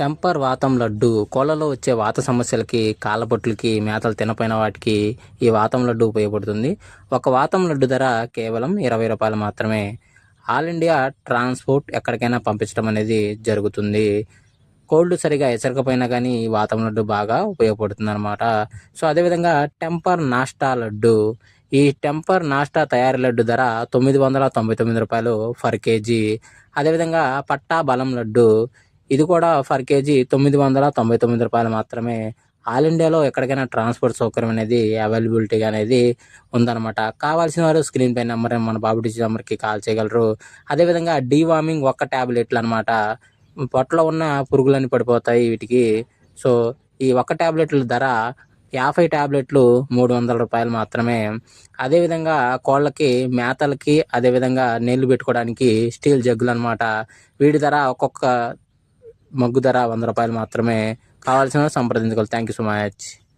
Temper వాతం లడ్డు కోళ్ళలో వచ్చే వాత సమస్యలకి కాళ్ళపొట్లకి మేతలు తినపోయిన వాటికి ఈ వాతం లడ్డు ఉపయోగపడుతుంది. ఒక వాతం లడ్డు ధర కేవలం ఇరవై రూపాయలు మాత్రమే. ఆల్ ఇండియా ట్రాన్స్పోర్ట్ ఎక్కడికైనా పంపించడం అనేది జరుగుతుంది. కోల్డ్ సరిగా ఎసరకపోయినా కానీ ఈ వాతం లడ్డు బాగా ఉపయోగపడుతుంది అనమాట సో అదేవిధంగా టెంపర్ నాస్టా లడ్డు. ఈ టెంపర్ నాస్టా తయారీ లడ్డు ధర తొమ్మిది వందల తొంభై తొమ్మిది రూపాయలు ఫర్ కేజీ. అదేవిధంగా పట్టా బలం లడ్డు. ఇది కూడా ఫర్ కేజీ తొమ్మిది వందల తొంభై తొమ్మిది రూపాయలు మాత్రమే. ఆల్ ఇండియాలో ఎక్కడికైనా ట్రాన్స్పోర్ట్ సౌకర్యం అనేది అవైలబిలిటీగా అనేది ఉందన్నమాట. కావాల్సిన వారు స్క్రీన్ పై నెంబర్ మన బాబు డిజి నెంబర్కి కాల్ చేయగలరు. అదేవిధంగా డీవార్మింగ్ ఒక్క ట్యాబ్లెట్లు అనమాట పొట్టలో ఉన్న పురుగులన్నీ పడిపోతాయి వీటికి. సో ఈ ఒక్క ట్యాబ్లెట్ల ధర యాభై ట్యాబ్లెట్లు మూడు వందల రూపాయలు మాత్రమే. అదేవిధంగా కోళ్ళకి మేతలకి అదేవిధంగా నీళ్ళు పెట్టుకోవడానికి స్టీల్ జగ్గులు అనమాట వీటి ధర ఒక్కొక్క మగ్గు ధర వంద రూపాయలు మాత్రమే కావాల్సిన సంప్రదించగలరు. Thank you so much